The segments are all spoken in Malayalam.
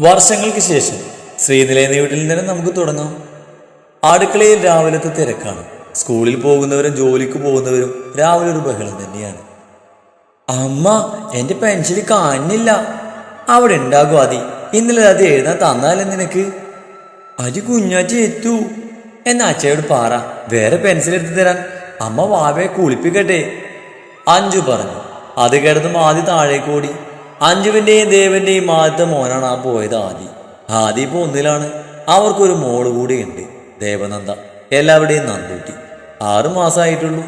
വർഷങ്ങൾക്ക് ശേഷം ശ്രീനിലയന വീട്ടിൽ നിന്ന് നമുക്ക് തുടങ്ങാം. അടുക്കളയിൽ രാവിലത്തെ തിരക്കാണ്. സ്കൂളിൽ പോകുന്നവരും ജോലിക്ക് പോകുന്നവരും രാവിലെ ഒരു ബഹളം തന്നെയാണ്. അമ്മ എന്റെ പെൻസിൽ കാണില്ല അവിടെ ഉണ്ടാകും അതി ഇന്നലെ അത് എഴുതാൻ തന്നാലേ നിനക്ക്. അരി കുഞ്ഞാച്ചി എത്തു. എന്ന അച്ഛയോട് പാറ വേറെ പെൻസിൽ എടുത്തു തരാൻ. അമ്മ വാവയെ കുളിപ്പിക്കട്ടെ. അഞ്ചു പറഞ്ഞു. അത് കിടന്നും ആദ്യം താഴേക്ക് ഓടി അഞ്ജുവിന്റെയും ദേവന്റെയും ആദ്യത്തെ മോനാണ് ആ പോയത് ആദി. ആദി ഇപ്പോൾ ഒന്നിലാണ്. അവർക്കൊരു മോൾ കൂടിയുണ്ട് ദേവനന്ദ. എല്ലാവരുടെയും നന്ദൂട്ടി. ആറു മാസമായിട്ടുള്ളൂ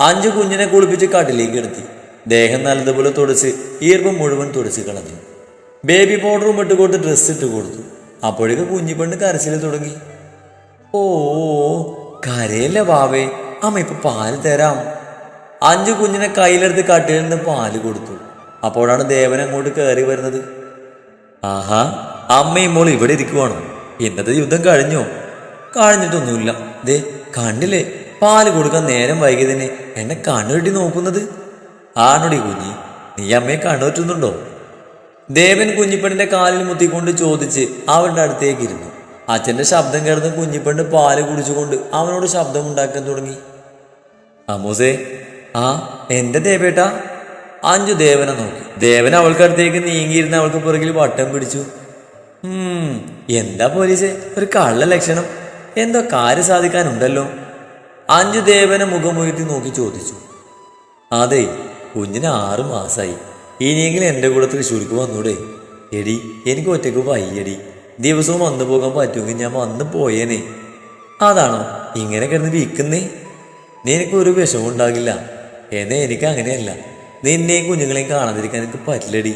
അഞ്ചു കുഞ്ഞിനെ കുളിപ്പിച്ച് കാട്ടിലേക്ക് എടുത്തി. ദേഹം നല്ലതുപോലെ തുടച്ച് ഈർപ്പം മുഴുവൻ തുടച്ച് കളഞ്ഞു. ബേബി പൗഡറും ഇട്ട് കൊടുത്ത് ഡ്രസ്സ് ഇട്ട് കൊടുത്തു. അപ്പോഴേക്ക് കുഞ്ഞിപ്പെണ്ണ് കരച്ചിൽ തുടങ്ങി. ഓ കരയല്ല ബാവേ? അമ്മ ഇപ്പൊ പാൽ തരാം. അഞ്ചു കുഞ്ഞിനെ കയ്യിലെടുത്ത് കട്ടിലിൽ നിന്ന് പാൽ കൊടുത്തു. അപ്പോഴാണ് ദേവൻ അങ്ങോട്ട് കയറി വരുന്നത്. ആഹാ അമ്മയും മോൾ ഇവിടെ ഇരിക്കുവാണോ. ഇന്നത്തെ യുദ്ധം കഴിഞ്ഞോ? കഴിഞ്ഞിട്ടൊന്നുമില്ല. ദേ കണ്ടില്ലേ? പാൽ കൊടുക്കാൻ നേരം വൈകിയതിനെ എന്നെ കണ്ണുകെട്ടി നോക്കുന്നത്. ആണോടി കുഞ്ഞി? നീ അമ്മയെ കണ്ണുപറ്റുന്നുണ്ടോ ദേവൻ കുഞ്ഞിപ്പെണ്ണിന്റെ കാലിൽ മുത്തിക്കൊണ്ട് ചോദിച്ച് അവരുടെ അടുത്തേക്ക് ഇരുന്നു. അച്ഛന്റെ ശബ്ദം കേൾന്ന് കുഞ്ഞിപ്പെണ്ണ് പാൽ കുടിച്ചുകൊണ്ട് അവനോട് ശബ്ദം ഉണ്ടാക്കാൻ തുടങ്ങി. അമോസേ ആ എന്റെ ദേവേട്ടാ. അഞ്ചു ദേവനെ നോക്കി. ദേവൻ അവൾക്കടുത്തേക്ക് നീങ്ങിയിരുന്ന അവൾക്ക് പുറകിൽ വട്ടം പിടിച്ചു. എന്താ പോലീസ്? ഒരു കള്ള ലക്ഷണം. എന്തോ കാര്യം സാധിക്കാനുണ്ടല്ലോ. അഞ്ചു ദേവനെ മുഖമുയർത്തി നോക്കി ചോദിച്ചു. അതെ കുഞ്ഞിന് ആറു മാസായി. ഇനിയെങ്കിലും എന്റെ കൂടെ തൃശ്ശൂർക്ക് വന്നൂടെ? എടി എനിക്ക് ഒറ്റയ്ക്ക് വയ്യടി. ദിവസവും വന്നു പോകാൻ പറ്റുമെങ്കിൽ ഞാൻ വന്നു പോയേനെ. അതാണോ? ഇങ്ങനെ കിടന്ന് വിൽക്കുന്നേ? നിനക്കൊരു വിഷമം ഉണ്ടാകില്ല. എന്നെ എനിക്ക് അങ്ങനെയല്ല. നിന്നെയും കുഞ്ഞുങ്ങളെയും കാണാതിരിക്കാൻ എനിക്ക് പറ്റില്ലടി.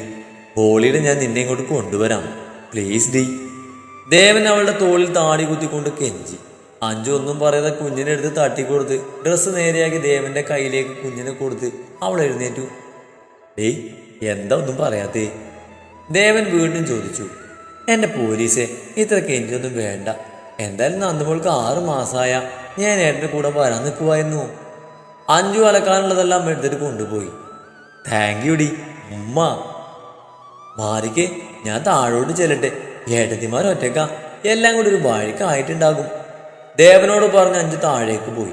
ഹോളിയുടെ ഞാൻ നിന്നെ ഇങ്ങോട്ട് കൊണ്ടുവരാം. Please D. ദേവൻ അവളുടെ തോളിൽ താടി കുത്തിക്കൊണ്ട് കെഞ്ചി. അഞ്ചു ഒന്നും പറയാതെ കുഞ്ഞിനെ എടുത്ത് തട്ടിക്കൊടുത്ത് ഡ്രസ്സ് നേരെയാക്കി ദേവന്റെ കയ്യിലേക്ക് കുഞ്ഞിനെ കൊടുത്ത് അവൾ എഴുന്നേറ്റു. ഡേയ് എന്താ ഒന്നും പറയാത്തേ? ദേവൻ വീണ്ടും ചോദിച്ചു. എന്റെ പോലീസെ ഇത്ര കെഞ്ചൊന്നും വേണ്ട. എന്തായാലും നന്ദമോൾക്ക് ആറു മാസമായ ഞാൻ ഏട്ടന്റെ കൂടെ വരാൻ നിൽക്കുമായിരുന്നു അഞ്ചു അലക്കാനുള്ളതെല്ലാം എടുത്തിട്ട് കൊണ്ടുപോയി. താങ്ക് യു ഡി. ഉമ്മ. മാറിക്ക് ഞാൻ താഴോട്ട് ചെല്ലട്ടെ. ഏട്ടത്തിമാർ ഒറ്റക്ക എല്ലാം കൂടി ഒരു വഴിക്കായിട്ടുണ്ടാകും. ദേവനോട് പറഞ്ഞ് അഞ്ച് താഴേക്ക് പോയി.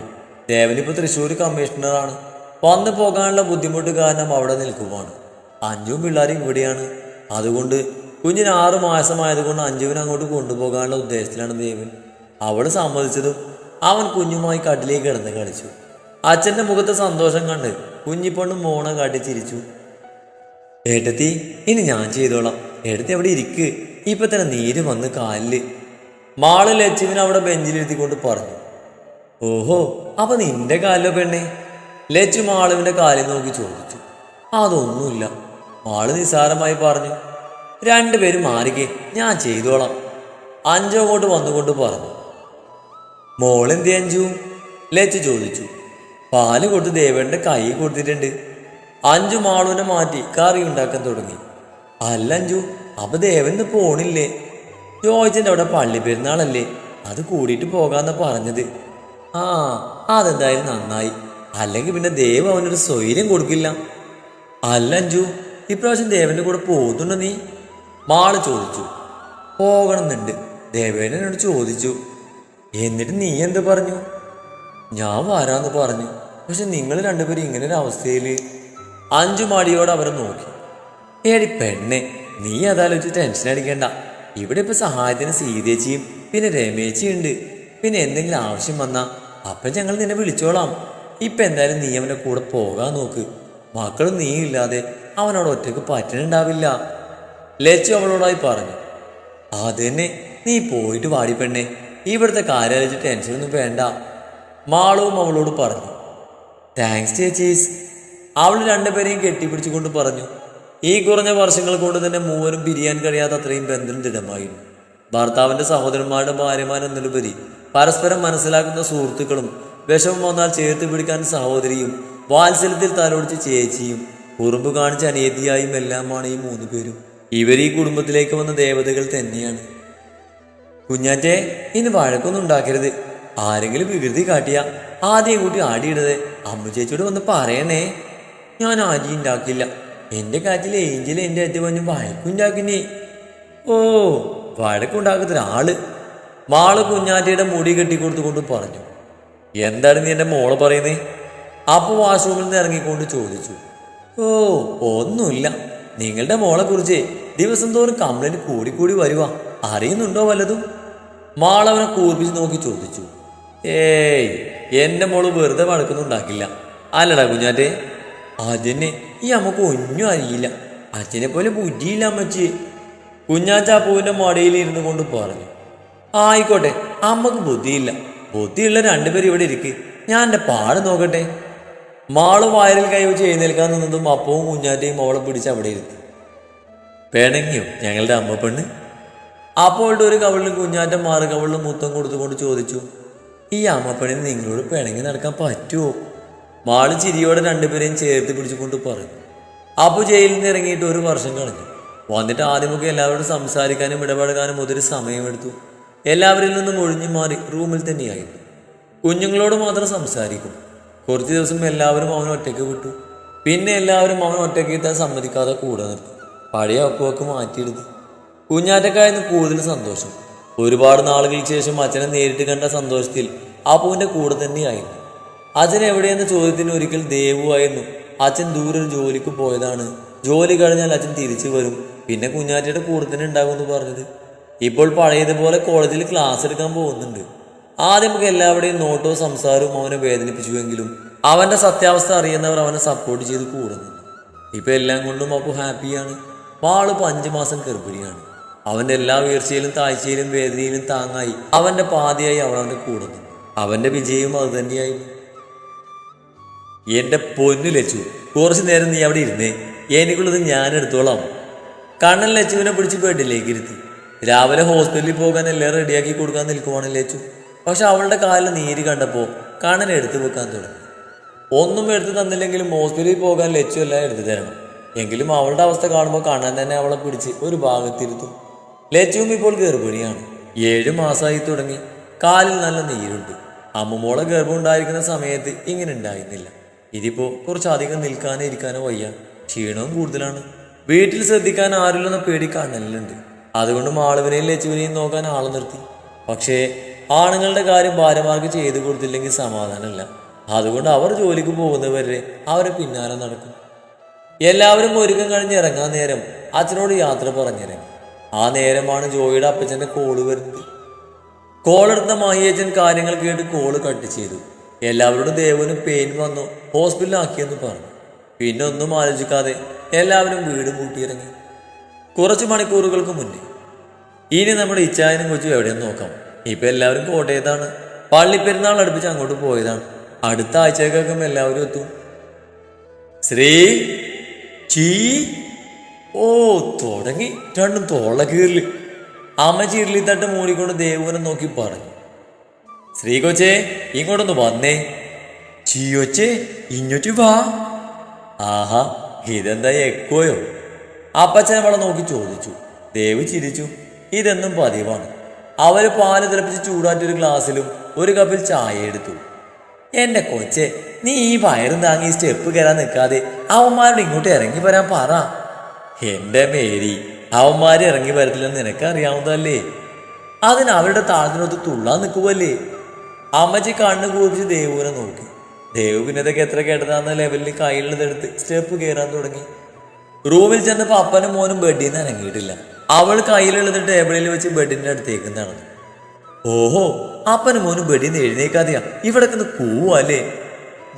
ദേവൻ ഇപ്പൊ തൃശ്ശൂർ കമ്മീഷണറാണ്. വന്നു പോകാനുള്ള ബുദ്ധിമുട്ട് കാരണം അവിടെ നിൽക്കുവാണ്. അഞ്ചും പിള്ളേരും ഇവിടെയാണ്. അതുകൊണ്ട് കുഞ്ഞിന് ആറു മാസമായതുകൊണ്ട് അഞ്ജുവിനെ അങ്ങോട്ട് കൊണ്ടുപോകാനുള്ള ഉദ്ദേശത്തിലാണ് ദേവൻ. അവൾ സമ്മതിച്ചതും അവൻ കുഞ്ഞുമായി കട്ടിലേക്ക് കിടന്ന് കളിച്ചു. അച്ഛന്റെ മുഖത്തെ സന്തോഷം കണ്ട് കുഞ്ഞിപ്പൊണ്ണും മോണ കാട്ടി ചിരിച്ചു. ഏട്ടത്തി ഇനി ഞാൻ ചെയ്തോളാം. ഏട്ടത്തി അവിടെ ഇരിക്ക്. ഇപ്പൊ തന്നെ നീര് വന്ന് കാലിൽ. മാൾ ലച്ചുവിനെ അവിടെ ബെഞ്ചിലിരുത്തിക്കൊണ്ട് പറഞ്ഞു. ഓഹോ അപ്പൊ നിന്റെ കാലിലോ പെണ്ണേ? ലച്ചു മാളുവിന്റെ കാലിൽ നോക്കി ചോദിച്ചു. അതൊന്നുമില്ല മാൾ നിസാരമായി പറഞ്ഞു. രണ്ടുപേരും മാറിക്കേ ഞാൻ ചെയ്തോളാം. അഞ്ചോ അങ്ങോട്ട് വന്നുകൊണ്ട് പറഞ്ഞു. മോളെന്തി അഞ്ചു? ലച്ചു ചോദിച്ചു. പാൽ കൊടുത്ത് ദേവന്റെ കൈ കൊടുത്തിട്ടുണ്ട്. അഞ്ചു മാളൂനെ മാറ്റി കറി ഉണ്ടാക്കാൻ തുടങ്ങി. അല്ല അഞ്ചു അപ്പൊ ദേവൻ ഇന്ന് പോണില്ലേ? ജോയിച്ചന്റെ അവിടെ പള്ളി പെരുന്നാളല്ലേ? അത് കൂടിയിട്ട് പോകാന്നാ പറഞ്ഞത്. ആ അതെന്തായാലും നന്നായി. അല്ലെങ്കിൽ പിന്നെ ദേവ് അവനൊരു സ്വൈര്യം കൊടുക്കില്ല. അല്ല അഞ്ചു ഇപ്രാവശ്യം ദേവന്റെ കൂടെ പോകുന്നുണ്ടോ നീ? മാൾ ചോദിച്ചു. പോകണമെന്നുണ്ട്. ദേവേനോട് ചോദിച്ചു. എന്നിട്ട് നീ എന്ത് പറഞ്ഞു? ഞാൻ വരാന്ന് പറഞ്ഞു. പക്ഷെ നിങ്ങൾ രണ്ടുപേരും ഇങ്ങനെ ഒരു അവസ്ഥയിൽ അഞ്ചു മാടിയോട് അവരെ നോക്കി. ഏടി പെണ്ണെ നീ അതാലോചിച്ച് ടെൻഷൻ അടിക്കണ്ട. ഇവിടെ ഇപ്പൊ സഹായത്തിന് സീതേച്ചിയും പിന്നെ രമേച്ചിയും ഉണ്ട്. പിന്നെ എന്തെങ്കിലും ആവശ്യം വന്നാ അപ്പൊ ഞങ്ങൾ നിന്നെ വിളിച്ചോളാം. ഇപ്പൊ എന്തായാലും നീ അവന്റെ കൂടെ പോകാൻ നോക്ക്. മക്കളും നീ ഇല്ലാതെ അവനോട് ഒറ്റയ്ക്ക് പറ്റണുണ്ടാവില്ല. ലച്ചു അവളോടായി പറഞ്ഞു. അതന്നെ നീ പോയിട്ട് വാടി പെണ്ണെ. ഇവിടുത്തെ കാര്യാലോചിച്ച് ടെൻഷനൊന്നും വേണ്ട. മാളവും അവളോട് പറഞ്ഞു താങ്ക്സ് ചേച്ചീസ്. അവൾ രണ്ടുപേരെയും കെട്ടിപ്പിടിച്ചുകൊണ്ട് പറഞ്ഞു ഈ കുറഞ്ഞ വർഷങ്ങൾ കൊണ്ട് തന്നെ മൂവരും പിരിയാൻ കഴിയാത്ത അത്രയും ബന്ധം ദൃഢമായിരുന്നു. ഭർത്താവിന്റെ സഹോദരന്മാരുടെ ഭാര്യമാരെന്നതിലുപരി പരസ്പരം മനസ്സിലാക്കുന്ന സുഹൃത്തുക്കളും വിഷമം വന്നാൽ ചേർത്ത് പിടിക്കാൻ സഹോദരിയും വാത്സല്യത്തിൽ തലോടിച്ച് ചേച്ചിയും കുറുമ്പ് കാണിച്ച അനിയതിയായും എല്ലാമാണ് ഈ മൂന്ന് പേരും. ഇവർ ഈ കുടുംബത്തിലേക്ക് വന്ന ദേവതകൾ തന്നെയാണ്. കുഞ്ഞാറ്റെ ഇനി വഴക്കൊന്നും ഉണ്ടാക്കരുത്. ആരെങ്കിലും വികൃതി കാട്ടിയ ആദ്യം കൂട്ടി ആടിയിടത്. അമ്മ ചേച്ചിയോട് വന്ന് പറയണേ. ഞാൻ ആദ്യം ഉണ്ടാക്കില്ല എന്റെ കാറ്റിൽ ഏഞ്ചൽ എന്റെ അടുത്ത് വന്ന് വഴക്കുണ്ടാക്കിനേ ഓ വഴക്കുണ്ടാക്കുന്ന ഒരാൾ. മാൾ കുഞ്ഞാറ്റയുടെ മുടി കെട്ടിക്കൊടുത്തുകൊണ്ട് പറഞ്ഞു. എന്താണ് നീ എന്റെ മോൾ പറയുന്നേ? അപ്പൊ വാഷ്റൂമിൽ നിന്ന് ഇറങ്ങിക്കൊണ്ട് ചോദിച്ചു. ഓ ഒന്നുമില്ല. നിങ്ങളുടെ മോളെ കുറിച്ച് ദിവസം തോറും കംപ്ലൈന്റ് കൂടിക്കൂടി വരുവാ. അറിയുന്നുണ്ടോ വല്ലതും? മാളവനെ കൂർപ്പിച്ച് നോക്കി ചോദിച്ചു. ഏയ് എന്റെ മോൾ വെറുതെ വഴക്കൊന്നും ഉണ്ടാക്കില്ല. അല്ലടാ കുഞ്ഞാറ്റെ. അതിന് ഈ അമ്മയ്ക്ക് ഒന്നും അറിയില്ല. അച്ഛനെ പോലെ ബുദ്ധിയില്ല അമ്മച്ചി. കുഞ്ഞാച്ച അപ്പുവിന്റെ മടിയിൽ ഇരുന്നു കൊണ്ട് പറഞ്ഞു. ആയിക്കോട്ടെ അമ്മയ്ക്ക് ബുദ്ധിയില്ല. ബുദ്ധിയുള്ള രണ്ടുപേരും ഇവിടെ ഇരിക്ക്. ഞാൻ എന്റെ പാട് നോക്കട്ടെ. മാൾ വയറിൽ കൈവച്ച് എഴുന്നേൽക്കാൻ നിന്നതും അപ്പവും കുഞ്ഞാറ്റയും മോളെ പിടിച്ച് അവിടെ ഇരുത്തി. പേണങ്ങിയോ ഞങ്ങളുടെ അമ്മ പെണ്ണ്? അപ്പോഴുടെ ഒരു കവളിൽ കുഞ്ഞാറ്റ മാറ് കവളിൽ മുത്തം കൊടുത്തുകൊണ്ട് ചോദിച്ചു. ഈ അമ്മപ്പണി നിങ്ങളോട് പിണങ്ങി നടക്കാൻ പറ്റുമോ മാൾ ചിരിയോടെ രണ്ടുപേരെയും ചേർത്ത് പിടിച്ചുകൊണ്ട് പറഞ്ഞു അപ്പു ജയിലിൽ നിന്ന് ഇറങ്ങിയിട്ട് ഒരു വർഷം കളഞ്ഞു വന്നിട്ട് ആദ്യമൊക്കെ എല്ലാവരോടും സംസാരിക്കാനും ഇടപെടാനും ഒത്തിരി സമയമെടുത്തു. എല്ലാവരിൽ നിന്നും ഒഴിഞ്ഞു മാറി റൂമിൽ തന്നെയായിരുന്നു. കുഞ്ഞുങ്ങളോട് മാത്രം സംസാരിക്കും. കുറച്ച് ദിവസം എല്ലാവരും അവൻ ഒറ്റയ്ക്ക് വിട്ടു. പിന്നെ എല്ലാവരും അവൻ ഒറ്റയ്ക്ക് എത്താൻ സമ്മതിക്കാതെ കൂടെ നിർത്തി. പഴയ അപ്പുവൊക്കെ മാറ്റിയെടുത്തു. കുഞ്ഞാറ്റക്കായിരുന്നു കൂടുതൽ സന്തോഷം. ഒരുപാട് നാളുകൾക്ക് ശേഷം അച്ഛനെ നേരിട്ട് കണ്ട സന്തോഷത്തിൽ ആ പൂവിന്റെ കൂടെ തന്നെയായിരുന്നു. അച്ഛൻ എവിടെയെന്ന ചോദ്യത്തിന് ഒരിക്കൽ ദേവുവായിരുന്നു. അച്ഛൻ ദൂരെ ഒരു ജോലിക്ക് പോയതാണ്. ജോലി കഴിഞ്ഞാൽ അച്ഛൻ തിരിച്ചു വരും. പിന്നെ കുഞ്ഞാറ്റയുടെ കൂടെ തന്നെ ഉണ്ടാകുമെന്ന് പറഞ്ഞത്. ഇപ്പോൾ പഴയതുപോലെ കോളേജിൽ ക്ലാസ് എടുക്കാൻ പോകുന്നുണ്ട്. ആദ്യമൊക്കെ എല്ലാവരുടെയും നോട്ടോ സംസാരവും അവനെ വേദനിപ്പിച്ചുവെങ്കിലും അവന്റെ സത്യാവസ്ഥ അറിയുന്നവർ അവനെ സപ്പോർട്ട് ചെയ്ത് കൂടുന്നു. ഇപ്പൊ എല്ലാം കൊണ്ടും അപ്പു ഹാപ്പിയാണ് ഇപ്പൊ അഞ്ചു മാസം ഗർഭിണിയാണ്. അവന്റെ എല്ലാ വീഴ്ചയിലും താഴ്ചയിലും വേദനയിലും താങ്ങായി. അവന്റെ പാതിയായി അവൾ അവന്റെ കൂടെ അവന്റെ വിജയവും അത് തന്നെയായിരുന്നു എന്റെ പൊന്നു ലച്ചു കുറച്ചു നേരം നീ അവിടെ ഇരുന്നേ. എനിക്കുള്ളത് ഞാൻ എടുത്തോളാം. കണ്ണൻ ലച്ചുവിനെ പിടിച്ച് ബെഡിലേക്ക് ഇരുത്തി. രാവിലെ ഹോസ്പിറ്റലിൽ പോകാൻ എല്ലാം റെഡിയാക്കി കൊടുക്കാൻ നിൽക്കുവാണ് ലച്ചു. പക്ഷെ അവളുടെ കാലിൽ നീര് കണ്ടപ്പോൾ കണ്ണൻ എടുത്തു വെക്കാൻ തുടങ്ങി. ഒന്നും എടുത്തു തന്നില്ലെങ്കിലും ഹോസ്പിറ്റലിൽ പോകാൻ ലച്ചു എല്ലാം എടുത്തു തരണം. എങ്കിലും അവളുടെ അവസ്ഥ കാണുമ്പോൾ കണ്ണൻ തന്നെ അവളെ പിടിച്ച് ഒരു ഭാഗത്തിരുത്തും. ലച്ചുവും ഇപ്പോൾ ഗർഭിണിയാണ്. ഏഴു മാസമായി തുടങ്ങി. കാലിൽ നല്ല നീരുണ്ട്. അമ്മുമോളെ ഗർഭം ഉണ്ടായിരിക്കുന്ന സമയത്ത് ഇങ്ങനെ ഉണ്ടായിരുന്നില്ല. ഇതിപ്പോ കുറച്ചധികം നിൽക്കാനോ ഇരിക്കാനോ വയ്യ. ക്ഷീണവും കൂടുതലാണ്. വീട്ടിൽ ശ്രദ്ധിക്കാൻ ആരുമില്ലെന്ന പേടി കണ്ണലിലുണ്ട് അതുകൊണ്ട് മാളുവിനെയും ലച്ചുവിനെയും നോക്കാൻ ആളെ നിർത്തി. പക്ഷേ ആണുങ്ങളുടെ കാര്യം ഭാര്യമാർക്ക് ചെയ്തു കൊടുത്തില്ലെങ്കിൽ സമാധാനമല്ല. അതുകൊണ്ട് അവർ ജോലിക്ക് പോകുന്നവരെ അവരെ പിന്നാലെ നടക്കും. എല്ലാവരും ഒരുക്കം കഴിഞ്ഞ് ഇറങ്ങാൻ നേരം അച്ഛനോട് യാത്ര പറഞ്ഞിറങ്ങി. ആ നേരമാണ് ജോയിയുടെ അപ്പച്ചന്റെ കോൾ വരുന്നത്. കോളെടുത്ത മായേജൻ കാര്യങ്ങൾ കേട്ട് കോൾ കട്ട് ചെയ്തു. എല്ലാവരോടും ദേവന് പെയിൻ വന്നു. ഹോസ്പിറ്റലാക്കിയെന്ന് പറഞ്ഞു. പിന്നെ ഒന്നും ആലോചിക്കാതെ എല്ലാവരും വീടും കൂട്ടിയിറങ്ങി കുറച്ച് മണിക്കൂറുകൾക്ക് മുന്നേ. ഇനി നമ്മുടെ ഇച്ചായനും കൊച്ചും എവിടെയെന്ന് നോക്കാം. ഇപ്പം എല്ലാവരും കോട്ടയത്താണ്. പള്ളിപ്പെരുന്നാൾ അടുപ്പിച്ച് അങ്ങോട്ട് പോയതാണ്. അടുത്ത ആഴ്ചക്കൊക്കെ എല്ലാവരും എത്തും. ശ്രീ ചീ ഓ തുടങ്ങി. രണ്ടും തോള കീറിൽ. അമ്മ ചീരലി തട്ട് മൂടിക്കൊണ്ട് ദേവുവിനെ നോക്കി പറഞ്ഞു. ശ്രീ കൊച്ചേ ഇങ്ങോട്ടൊന്ന് വന്നേ. ചീയൊച്ചേ ഇങ്ങോട്ട് വാ. ആഹാ ഇതെന്താ എക്കോയോ? അപ്പച്ചൻ അവളെ നോക്കി ചോദിച്ചു. ദേവ് ചിരിച്ചു. ഇതെന്നും പതിവാണ്. അവർ പാൽ തിളപ്പിച്ച് ചൂടാറ്റൊരു ഗ്ലാസ്സിലും ഒരു കപ്പിൽ ചായ എടുത്തു. എന്റെ കൊച്ചെ നീ ഈ വയറും താങ്ങി സ്റ്റെപ്പ് കയറാൻ നിൽക്കാതെ അവന്മാരോട് ഇങ്ങോട്ട് ഇറങ്ങി വരാൻ പറ. എന്റെ മേരി അവന്മാര് ഇറങ്ങി വരത്തില്ലെന്ന് നിനക്ക് അറിയാവുന്നതല്ലേ അതിന് അവരുടെ താളത്തിനൊത്ത് തുള്ളാൻ നിൽക്കുവല്ലേ? അമ്മച്ചി കണ്ണു കൂപ്പിച്ച് ദേവുവിനെ നോക്കി. ദേവു പിന്നെ ഇതൊക്കെ എത്ര കേട്ടതാന്ന ലെവലിൽ കയ്യിലുള്ളതെടുത്ത് സ്റ്റെപ്പ് കയറാൻ തുടങ്ങി. റൂമിൽ ചെന്നപ്പോ അപ്പനും മോനും ബെഡിൽ നിന്ന് ഇറങ്ങിയിട്ടില്ല അവൾ കയ്യിലുള്ളത് ടേബിളിൽ വെച്ച് ബെഡിന്റെ അടുത്തേക്ക് നടന്നു. ഓഹോ അപ്പനും മോനും ബെഡിൽ നിന്ന് എഴുന്നേക്കാതെയാ ഇവിടെ നിന്ന് കൂവല്ലേ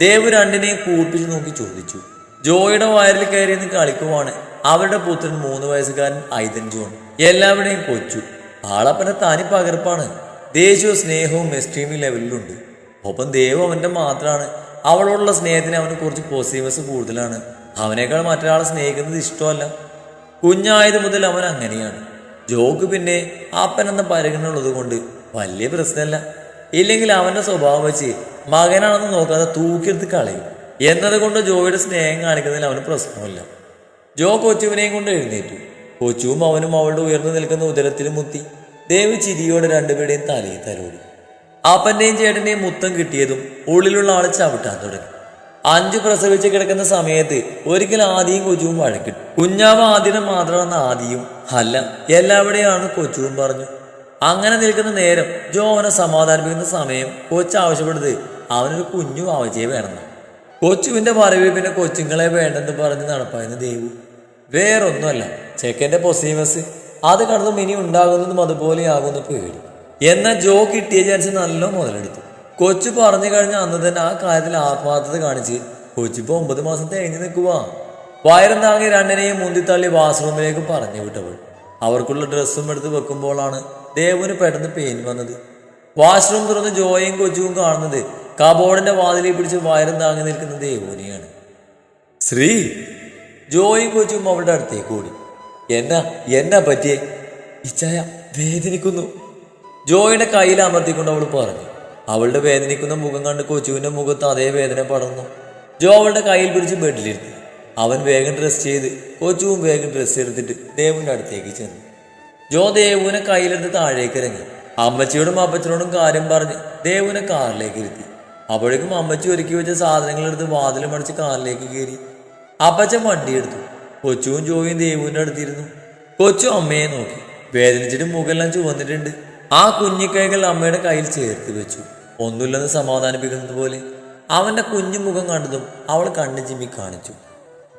ദേവ് രണ്ടിനെയും കൂപ്പിച്ച് നോക്കി ചോദിച്ചു. ജോയുടെ വയറിൽ കയറി നിന്ന് കളിക്കുവാണ്. അവരുടെ പുത്രൻ മൂന്ന് വയസ്സുകാരൻ ഐതൻ ജോൺ. എല്ലാവരുടെയും കൊച്ചു. ആളപ്പനെ താനി പകർപ്പാണ്. ദേശീയ സ്നേഹവും എക്സ്ട്രീമി ലെവലിലുണ്ട്. ഒപ്പം ദേവ് അവന്റെ മാത്രമാണ് അവളോടുള്ള സ്നേഹത്തിന് അവന് കുറച്ച് പോസിറ്റീവ്സ് കൂടുതലാണ്. അവനേക്കാൾ മറ്റൊരാളെ സ്നേഹിക്കുന്നത് ഇഷ്ടമല്ല. കുഞ്ഞായത് മുതൽ അവൻ അങ്ങനെയാണ്. ജോക്ക് പിന്നെ അപ്പൻ എന്ന പരിഗണന ഉള്ളത് കൊണ്ട് വലിയ പ്രശ്നമല്ല. ഇല്ലെങ്കിൽ അവന്റെ സ്വഭാവം വെച്ച് മകനാണെന്ന് നോക്കാതെ തൂക്കിയെടുത്ത് കളയും. എന്നതുകൊണ്ട് ജോയുടെ സ്നേഹം കാണിക്കുന്നതിൽ അവന് പ്രശ്നമില്ല. ജോ കൊച്ചുവിനെയും കൊണ്ട് എഴുന്നേറ്റു. കൊച്ചുവും അവനും അവളുടെ ഉയർന്നു നിൽക്കുന്ന ഉദരത്തിൽ മുത്തി ദേവ് ചിരിയോടെ രണ്ടുപേരുടെയും തലയിൽ തലോടി. അപ്പന്റെയും ചേട്ടന്റെയും മുത്തം കിട്ടിയതും ഉള്ളിലുള്ള ആളെ ചവിട്ടാൻ തുടങ്ങി. അഞ്ചു പ്രസവിച്ച് കിടക്കുന്ന സമയത്ത് ഒരിക്കൽ ആദിയും കൊച്ചുവും വഴക്കിട്ടു. കുഞ്ഞാവ് ആദ്യം മാത്രമെന്ന ആദിയും അല്ല എല്ലാവിടെയാണ് കൊച്ചുവും പറഞ്ഞു. അങ്ങനെ നിൽക്കുന്ന നേരം ജോ അവനെ സമാധാനിപ്പിക്കുന്ന സമയം കൊച്ചു ആവശ്യപ്പെടുന്നത് അവനൊരു കുഞ്ഞു ആവശ്യമേ വേണമെന്ന് കൊച്ചുവിന്റെ പറവി പിന്നെ കൊച്ചുങ്ങളെ വേണ്ടെന്ന് പറഞ്ഞ് നടപ്പായിരുന്നു ദേവു. വേറൊന്നുമല്ല ചെക്കന്റെ പൊസീമസ് അത് കടന്നും ഇനി ഉണ്ടാകുന്നതും അതുപോലെയാകുന്ന പേടി. എന്നാൽ ജോ കിട്ടിയ ചാൻസ് നല്ല മുതലെടുത്തു. കൊച്ചു പറഞ്ഞു കഴിഞ്ഞ അന്ന് തന്നെ ആ കാര്യത്തിൽ ആത്മാർത്ഥത കാണിച്ച് കൊച്ചിപ്പോ ഒമ്പത് മാസം തേഞ്ഞു നിൽക്കുവാ. വയറും താങ്ങി രണ്ടിനെയും മുന്തിത്തള്ളി വാഷ്റൂമിലേക്ക് പറഞ്ഞു വിട്ടവൾ. അവർക്കുള്ള ഡ്രസ്സും എടുത്ത് വെക്കുമ്പോഴാണ് ദേവുന് പെട്ടെന്ന് പെയിൻ വന്നത്. വാഷ്റൂം തുറന്ന് ജോയും കൊച്ചുവും കാണുന്നത് കബോർഡിന്റെ വാതിലിൽ പിടിച്ച് വയറും താങ്ങി നിൽക്കുന്ന ദേവൂനിയാണ്. ശ്രീ ജോയും കൊച്ചും അവളുടെ അടുത്തേക്ക് കൂടി എന്നാ എന്നാ പറ്റിയേ? ഇച്ചായ വേദനിക്കുന്നു. ജോയുടെ കയ്യിൽ അമർത്തിക്കൊണ്ട് അവൾ പറഞ്ഞു. അവളുടെ വേദനിക്കുന്ന മുഖം കണ്ട് കൊച്ചുവിന്റെ മുഖത്ത് അതേ വേദന പടർന്നു. ജോ അവളുടെ കയ്യിൽ പിടിച്ച് ബെഡിലിരുത്തി. അവൻ വേഗം ഡ്രസ് ചെയ്ത് കൊച്ചുവും വേഗം ഡ്രസ് എടുത്തിട്ട് ദേവുവിന്റെ അടുത്തേക്ക് ചെന്നു. ജോ ദേവുവിനെ കയ്യിലെടുത്ത് താഴേക്ക് ഇറങ്ങി. അമ്മച്ചിയോടും അപ്പച്ചനോടും കാര്യം പറഞ്ഞ് ദേവുവിനെ കാറിലേക്ക് ഇരുത്തി. അപ്പോഴേക്കും അമ്മച്ചി ഒരുക്കി വെച്ച സാധനങ്ങൾ എടുത്ത് വാതിലും അടിച്ച് കാറിലേക്ക് കയറി. അപ്പച്ചൻ വണ്ടിയെടുത്തു കൊച്ചുവും ജോയും ദേവുവിന്റെ അടുത്തിരുന്നു. കൊച്ചു അമ്മയെ നോക്കി. വേദനിച്ചിട്ട് മുഖെല്ലാം ചുവന്നിട്ടുണ്ട്. ആ കുഞ്ഞിക്കൈകൾ അമ്മയുടെ കയ്യിൽ ചേർത്ത് വെച്ചു. ഒന്നുമില്ലെന്ന് സമാധാനിപ്പിക്കുന്നത് പോലെ അവന്റെ കുഞ്ഞു മുഖം കണ്ടതും അവൾ കണ്ണു ചിമ്മി കാണിച്ചു.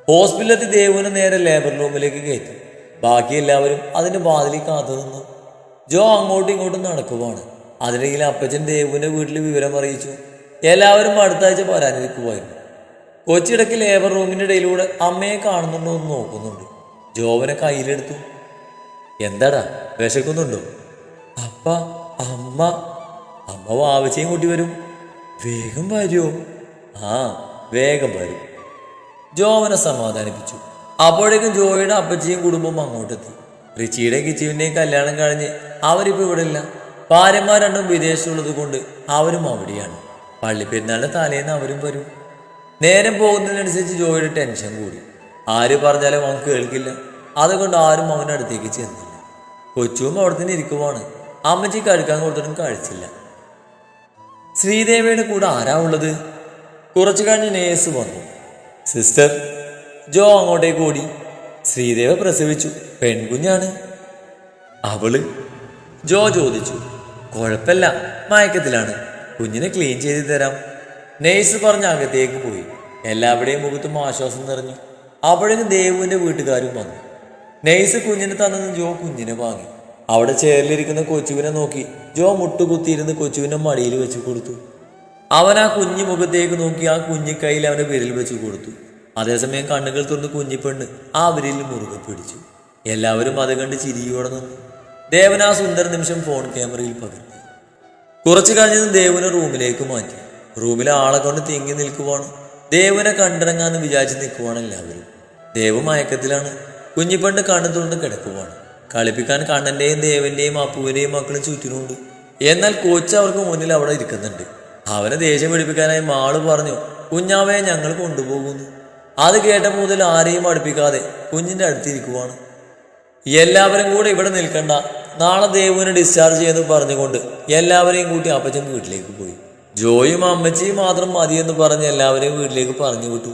ഹോസ്പിറ്റലിലെത്തി ദേവുവിനെ നേരെ ലേബർ റൂമിലേക്ക് കയറ്റി. ബാക്കി എല്ലാവരും അതിന്റെ വാതിലിൽ കാത്തു നിന്നു. ജോ അങ്ങോട്ടും ഇങ്ങോട്ടും നടക്കുവാണ്. അതിനിടയിൽ അപ്പച്ചൻ ദേവുവിന്റെ വീട്ടിൽ വിവരം അറിയിച്ചു. എല്ലാവരും അടുത്ത ആഴ്ച പോയിരുന്നു കൊച്ചിടയ്ക്ക് ലേബർ റൂമിന്റെ ഇടയിലൂടെ അമ്മയെ കാണുന്നുണ്ടോ എന്ന് നോക്കുന്നുണ്ട്. ജോവനെ കയ്യിലെടുത്തു. എന്താടാ വിശക്കുന്നുണ്ടോ? അപ്പ അമ്മ അമ്മ വാവച്ചയും കൂട്ടി വരും. വേഗം വരുമോ ആ വേഗം വരും. ജോവനെ സമാധാനിപ്പിച്ചു. അപ്പോഴേക്കും ജോയുടെ അപ്പച്ചിയും കുടുംബം അങ്ങോട്ടെത്തി. റിച്ചിയുടെ കിച്ചുവിന്റെയും കല്യാണം കഴിഞ്ഞ് അവരിപ്പോൾ ഇവിടെ ഇല്ല ഭാര്യമാർ രണ്ടും വിദേശത്തുള്ളത് കൊണ്ട് അവരും അവിടെയാണ്. പള്ളിപ്പെരുന്നാളിന്റെ തലേന്ന് അവരും വരും. നേരം പോകുന്നതിനനുസരിച്ച് ജോയുടെ ടെൻഷൻ കൂടി. ആര് പറഞ്ഞാലും അവൻ കേൾക്കില്ല. അതുകൊണ്ട് ആരും അവന്റെ അടുത്തേക്ക് ചെന്നില്ല. കൊച്ചുവും അവിടെ തന്നെ ഇരിക്കുവാണ്. അമ്മച്ചി കഴിക്കാൻ കൊടുത്തിട്ടും കഴിച്ചില്ല. ശ്രീദേവിയുടെ കൂടെ ആരാ ഉള്ളത്? കുറച്ചു കഴിഞ്ഞ് നേഴ്സ് വന്നു. സിസ്റ്റർ ജോ അങ്ങോട്ടേക്ക് ഓടി. ശ്രീദേവ പ്രസവിച്ചു. പെൺകുഞ്ഞാണ്. അവൾ? ജോ ചോദിച്ചു. കുഴപ്പമില്ല. മയക്കത്തിലാണ്. കുഞ്ഞിനെ ക്ലീൻ ചെയ്ത് തരാം. നേഴ്സ് പറഞ്ഞ അകത്തേക്ക് പോയി. എല്ലാവരുടെയും മുഖത്തും ആശ്വാസം നിറഞ്ഞു. അപ്പോഴേക്കും ദേവുവിന്റെ വീട്ടുകാരും വന്നു. നേഴ്സ് കുഞ്ഞിനെ തന്നെന്ന് ജോ കുഞ്ഞിനെ വാങ്ങി. അവിടെ ചേറിലിരിക്കുന്ന കൊച്ചുവിനെ നോക്കി. ജോ മുട്ടുകുത്തിയിരുന്ന് കൊച്ചുവിനെ മടിയിൽ വെച്ച് കൊടുത്തു. അവൻ ആ കുഞ്ഞു മുഖത്തേക്ക് നോക്കി ആ കുഞ്ഞിക്കൈയിൽ അവന്റെ വിരൽ വെച്ച് കൊടുത്തു. അതേസമയം കണ്ണുകൾ തുറന്ന് കുഞ്ഞിപ്പെണ്ണ് ആ വിരലിൽ മുറുകെ പിടിച്ചു. എല്ലാവരും അത് കണ്ട് ചിരിയോടെ നിന്നു. ദേവൻ ആ സുന്ദര നിമിഷം ഫോൺ ക്യാമറയിൽ പകർത്തി. കുറച്ചു കഴിഞ്ഞത് ദേവനെ റൂമിലേക്ക് മാറ്റി. റൂമിലെ ആളെ കൊണ്ട് തിങ്ങി നിൽക്കുവാണ്. ദേവനെ കണ്ടിറങ്ങാന്ന് വിചാരിച്ച് നിൽക്കുവാണ് എല്ലാവരും. ദേവ് മയക്കത്തിലാണ്. കുഞ്ഞിപ്പണ്ട് കണ്ണു തുറന്ന് കിടക്കുവാണ്. കളിപ്പിക്കാൻ കണ്ണന്റെയും ദേവന്റെയും അപ്പുവിന്റെയും മക്കളും ചുറ്റിനുണ്ട് എന്നാൽ കോച്ച് അവർക്ക് മുന്നിൽ അവിടെ ഇരിക്കുന്നുണ്ട്. അവനെ ദേഷ്യം പിടിപ്പിക്കാനായി മാൾ പറഞ്ഞു കുഞ്ഞാവയെ ഞങ്ങൾ കൊണ്ടുപോകുന്നു. അത് കേട്ട മുതൽ ആരെയും അടുപ്പിക്കാതെ കുഞ്ഞിന്റെ അടുത്തിരിക്കുവാണ് എല്ലാവരും കൂടെ ഇവിടെ നിൽക്കണ്ട. നാളെ ദേവുവിനെ ഡിസ്ചാർജ് ചെയ്യുമെന്ന് പറഞ്ഞുകൊണ്ട് എല്ലാവരെയും കൂട്ടി അപ്പച്ചൻ വീട്ടിലേക്ക് പോയി. ജോയും അമ്മച്ചിയും മാത്രം മതിയെന്ന് പറഞ്ഞ് എല്ലാവരെയും വീട്ടിലേക്ക് പറഞ്ഞു വിട്ടു.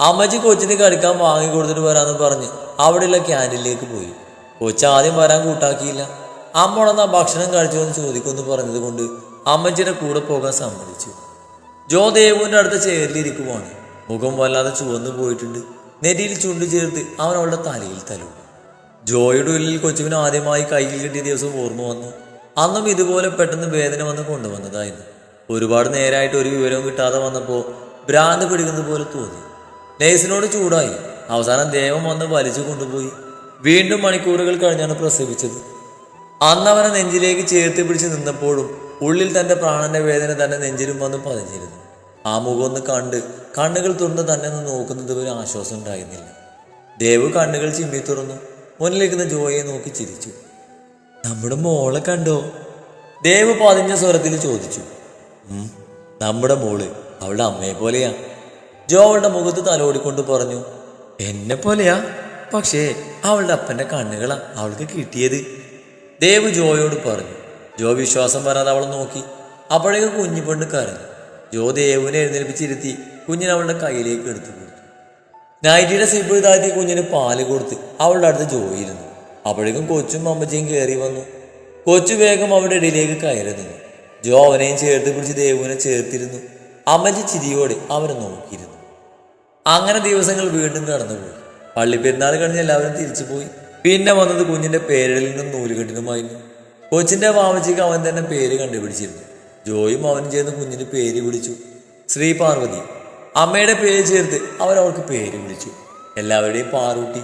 അമ്മച്ചി കൊച്ചിന് കളിക്കാൻ വാങ്ങി കൊടുത്തിട്ട് വരാമെന്ന് പറഞ്ഞ് അവിടെയുള്ള ക്യാന്റീനിലേക്ക് പോയി. കൊച്ചു ആദ്യം വരാൻ കൂട്ടാക്കിയില്ല. അമ്മ ഉടനെ ഭക്ഷണം കഴിച്ചു എന്ന് ചോദിക്കുമെന്ന് പറഞ്ഞത് കൊണ്ട് അമ്മച്ചിയുടെ കൂടെ പോകാൻ സമ്മതിച്ചു. ജോ ദേവുവിന്റെ അടുത്ത ചേരിലിരിക്കുവാണ്. മുഖം വല്ലാതെ ചുവന്നു പോയിട്ടുണ്ട്. നെറ്റിയിൽ ചുണ്ടു ചേർത്ത് അവൻ അവളുടെ തലയിൽ തലു ജോയുടെ ഉള്ളിൽ കൊച്ചുവിന് ആദ്യമായി കയ്യിൽ കിട്ടിയ ദിവസം ഓർമ്മ വന്നു. അന്നും ഇതുപോലെ പെട്ടെന്ന് വേദന വന്ന് കൊണ്ടുവന്നതായിരുന്നു. ഒരുപാട് നേരമായിട്ട് ഒരു വിവരവും കിട്ടാതെ വന്നപ്പോൾ ഭ്രാന്ത് പിടിക്കുന്നത് പോലെ തോന്നി. നേഴ്സിനോട് ചൂടായി. അവസാനം ദേവം വന്ന് വലിച്ചു കൊണ്ടുപോയി. വീണ്ടും മണിക്കൂറുകൾ കഴിഞ്ഞാണ് പ്രസവിച്ചത്. അന്ന് അവനെ നെഞ്ചിലേക്ക് ചേർത്ത് പിടിച്ച് നിന്നപ്പോഴും ഉള്ളിൽ തന്റെ പ്രാണന്റെ വേദന തന്നെ നെഞ്ചിലും വന്ന് പതിഞ്ഞിരുന്നു. ആ മുഖം ഒന്ന് കണ്ട് കണ്ണുകൾ തുറന്ന് തന്നെ ഒന്ന് നോക്കുന്നത് ഒരു ആശ്വാസം ഉണ്ടായിരുന്നില്ല. ദേവ് കണ്ണുകൾ ചിമ്മി തുറന്നു. മുന്നിലിരിക്കുന്ന ജോയെ നോക്കി ചിരിച്ചു. നമ്മുടെ മോളെ കണ്ടോ? ദേവ് പതിഞ്ഞ സ്വരത്തിൽ ചോദിച്ചു. "ഉം, നമ്മുടെ മോൾ അവളുടെ അമ്മയെ പോലെയാ. ജോ അവളുടെ മുഖത്ത് തലോടിക്കൊണ്ട് പറഞ്ഞു എന്നെ പോലെയാ? പക്ഷേ അവളുടെ അപ്പന്റെ കണ്ണുകളാ അവൾക്ക് കിട്ടിയത്. ദേവ് ജോയോട് പറഞ്ഞു. ജോ വിശ്വാസം വരാതെ അവളെ നോക്കി. അപ്പോഴേക്കും പെണ്ണ് കരഞ്ഞു. ജോ ദേവിനെ എഴുന്നേൽപ്പിച്ചിരുത്തി കുഞ്ഞിനെ അവളുടെ കയ്യിലേക്ക് എടുത്തു നൈറ്റിയുടെ സിബിൾ താഴ്ത്തി കുഞ്ഞിന് പാൽ കൊടുത്ത് അവളുടെ അടുത്ത് ജോയിരുന്നു അപ്പോഴേക്കും കൊച്ചും അമ്മച്ചിയും കയറി വന്നു. കൊച്ചു വേഗം അവരുടെ ഇടയിലേക്ക് കയറി നിന്നു. ജോ അവനെയും ചേർത്ത് പിടിച്ച് ദേവുവിനെ ചേർത്തിരുന്നു. അമ്മച്ചി ചിരിയോടെ അവരെ നോക്കിയിരുന്നു. അങ്ങനെ ദിവസങ്ങൾ വീണ്ടും കടന്നുപോയി. പള്ളിപ്പെരുന്നാൾ കഴിഞ്ഞ് എല്ലാവരും തിരിച്ചു പോയി പിന്നെ വന്നത് കുഞ്ഞിന്റെ പേരിടലിനും നൂലുകെട്ടിനുമായിരുന്നു കൊച്ചിന്റെ വാമച്ചിക്ക് അവൻ തന്നെ പേര് കണ്ടുപിടിച്ചിരുന്നു. ജോയും അവനും ചേർന്ന് കുഞ്ഞിന് പേര് വിളിച്ചു. ശ്രീ പാർവതി അമ്മയുടെ പേര് ചേർത്ത് അവരവർക്ക് പേര് വിളിച്ചു. എല്ലാവരുടെയും പാറൂട്ടി.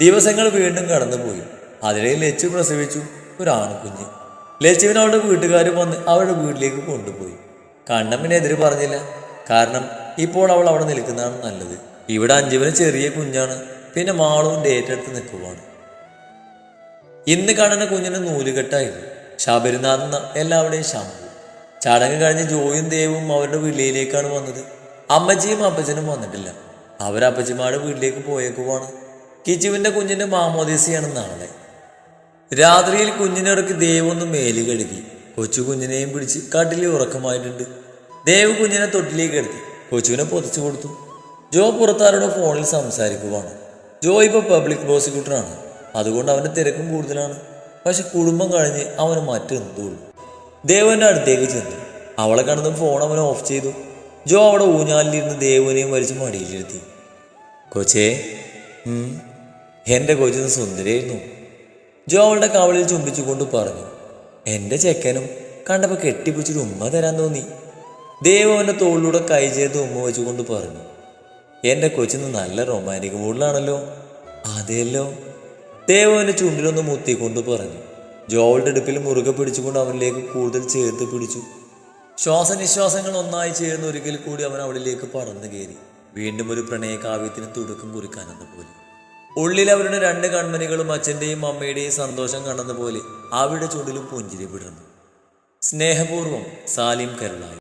ദിവസങ്ങൾ വീണ്ടും കടന്നുപോയി. അതിലെ ലച്ചു പ്രസവിച്ചു ഒരാണുകുഞ്ഞ് ലച്ചുവിന് അവളുടെ വീട്ടുകാർ വന്ന് അവരുടെ വീട്ടിലേക്ക് കൊണ്ടുപോയി. കണ്ണമ്മിനെതിരെ പറഞ്ഞില്ല. കാരണം ഇപ്പോൾ അവൾ അവിടെ നിൽക്കുന്നതാണ് നല്ലത്. ഇവിടെ അഞ്ചുവിന് ചെറിയ കുഞ്ഞാണ്. പിന്നെ മാളവും ഡേറ്റ് എടുത്ത് നിൽക്കുവാണ്. ഇന്ന് കാണുന്ന കുഞ്ഞിന് നൂലുകെട്ടായിരുന്നു. ശബരിനാഥ് എന്ന എല്ലാവരുടെയും ശമ്പു ചടങ്ങ് കഴിഞ്ഞ് ജോയും ദേവും അവരുടെ വിളിയിലേക്കാണ് വന്നത്. അമ്മച്ചിയും അപ്പച്ചനും വന്നിട്ടില്ല. അവരപ്പച്ചിമാരുടെ വീട്ടിലേക്ക് പോയേക്കുവാണ് കിച്ചുവിന്റെ കുഞ്ഞിന്റെ മാമോദീസയാണ് നാളെ. രാത്രിയിൽ കുഞ്ഞിനിടയ്ക്ക് ദേവൊന്ന് മേൽ കഴുകി. കൊച്ചു കുഞ്ഞിനെയും പിടിച്ച് കട്ടിലിൽ ഉറക്കമായിട്ടുണ്ട്. ദേവ് കുഞ്ഞിനെ തൊട്ടിലേക്ക് എടുത്തി കൊച്ചുവിനെ പൊതിച്ചു കൊടുത്തു. ജോ പുറത്താരോട് ഫോണിൽ സംസാരിക്കുവാണ്. ജോ ഇപ്പോൾ പബ്ലിക് പ്രോസിക്യൂട്ടറാണ്. അതുകൊണ്ട് അവന്റെ തിരക്കും കൂടുതലാണ്. പക്ഷെ കുടുംബം കഴിഞ്ഞ് അവന് മറ്റെന്തുള്ളൂ ദേവന്റെ അടുത്തേക്ക് ചെന്നു. അവളെ കണ്ടതും ഫോൺ അവൻ ഓഫ് ചെയ്തു. ജോ അവിടെ ഊഞ്ഞാലിലിരുന്ന് ദേവനെയും വലിച്ച് മടിയിലിരുത്തി. കൊച്ചേ എന്റെ എന്റെ കൊച്ചിന് സുന്ദരിയായിരുന്നു. ജോ അവളുടെ കവളിൽ ചുംബിച്ചുകൊണ്ട് പറഞ്ഞു എന്റെ ചെക്കനും കണ്ടപ്പോൾ കെട്ടിപ്പിടിച്ചൊരു ഉമ്മ തരാൻ തോന്നി. ദേവ് തോളിലൂടെ കൈ ചേർത്ത് ഉമ്മ വെച്ചുകൊണ്ട് പറഞ്ഞു എന്റെ കൊച്ചിന് നല്ല റൊമാന്റിക് മൂഡിലാണല്ലോ അതെയല്ലോ ദേവ് അവന്റെ ചുണ്ടിലൊന്ന് മുത്തിക്കൊണ്ട് പറഞ്ഞു ജോ അടുപ്പിൽ മുറുകെ പിടിച്ചുകൊണ്ട് അവനിലേക്ക് കൂടുതൽ ചേർത്ത് പിടിച്ചു. ശ്വാസനിശ്വാസങ്ങൾ ഒന്നായി ചേർന്ന് ഒരിക്കൽ കൂടി അവൻ അവളിലേക്ക് പറന്നു കയറി. വീണ്ടും ഒരു പ്രണയകാവ്യത്തിന് തുടക്കം കുറിക്കാനെന്ന പോലെ. ഉള്ളിൽ അവരുടെ രണ്ട് കൺമനികളും അച്ഛന്റെയും അമ്മയുടെയും സന്തോഷം കണ്ടെന്ന പോലെ അവരുടെ ചുണ്ടിലും പുഞ്ചിരി വിടർന്നു. സ്നേഹപൂർവം സാലിം കരുളായി